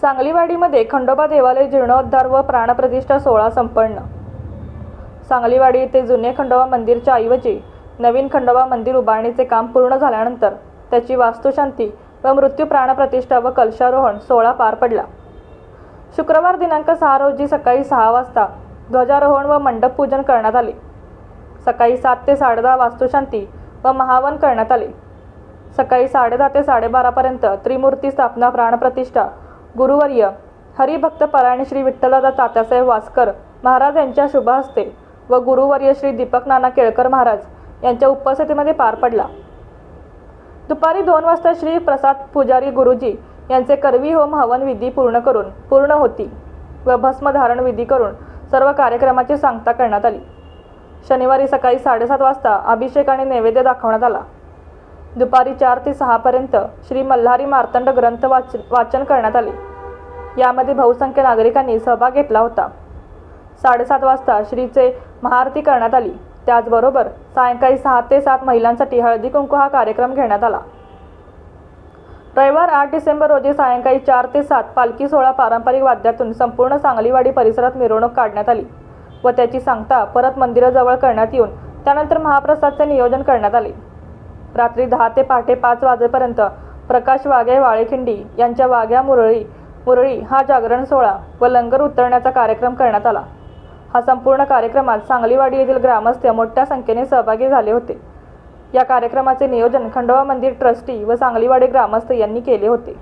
सांगलीवाडीमध्ये खंडोबा देवालय जीर्णोद्धार व प्राणप्रतिष्ठा सोहळा संपन्न. सांगलीवाडी येथे जुने खंडोबा मंदिरच्या ऐवजी नवीन खंडोबा मंदिर उभारणीचे काम पूर्ण झाल्यानंतर त्याची वास्तुशांती व मृत्यू प्राणप्रतिष्ठा व कलशारोहण सोहळा पार पडला. शुक्रवार दिनांक सहा रोजी सकाळी सहा वाजता ध्वजारोहण व मंडप पूजन करण्यात आले. सकाळी सात ते साडेदहा वास्तुशांती व महावन करण्यात आले. सकाळी साडेदहा ते साडेबारापर्यंत त्रिमूर्ती स्थापना प्राणप्रतिष्ठा गुरुवर्य हरिभक्त परायण श्री विठ्ठलदा तात्यासाहेब वासकर महाराज यांच्या शुभ हस्ते व गुरुवर्य श्री दीपक नाना केळकर महाराज यांच्या उपस्थितीमध्ये पार पडला. दुपारी दोन वाजता श्री प्रसाद पुजारी गुरुजी यांचे करवी होम हवन विधी पूर्ण करून पूर्ण होती व भस्मधारण विधी करून सर्व कार्यक्रमाची सांगता करण्यात आली. शनिवारी सकाळी साडेसात वाजता अभिषेक आणि नैवेद्य दाखवण्यात आला. दुपारी चार ते सहापर्यंत श्री मल्हारी मार्तंड ग्रंथ वाच वाचन करण्यात आले. यामध्ये बहुसंख्य नागरिकांनी सहभाग घेतला होता. साडेसात वाजता श्रीचे महाआरती करण्यात आली. त्याचबरोबर सायंकाळी सहा ते सात महिलांसाठी हळदी कुंकू हा कार्यक्रम घेण्यात आला. रविवार आठ डिसेंबर रोजी सायंकाळी चार ते सात पालखी सोहळा पारंपरिक वाद्यातून संपूर्ण सांगलीवाडी परिसरात मिरवणूक काढण्यात आली व त्याची सांगता परत मंदिराजवळ करण्यात येऊन त्यानंतर महाप्रसादचे नियोजन करण्यात आले. रात्री दहा ते पहाटे पाच वाजेपर्यंत प्रकाश वाघे वाळेखिंडी यांच्या वाघ्या मुरळी मुरळी हा जागरण सोहळा व लंगर उतरण्याचा कार्यक्रम करण्यात आला. हा संपूर्ण कार्यक्रमात सांगलीवाडी येथील ग्रामस्थ मोठ्या संख्येने सहभागी झाले होते. या कार्यक्रमाचे नियोजन खंडोबा मंदिर ट्रस्टी व सांगलीवाडी ग्रामस्थ यांनी केले होते.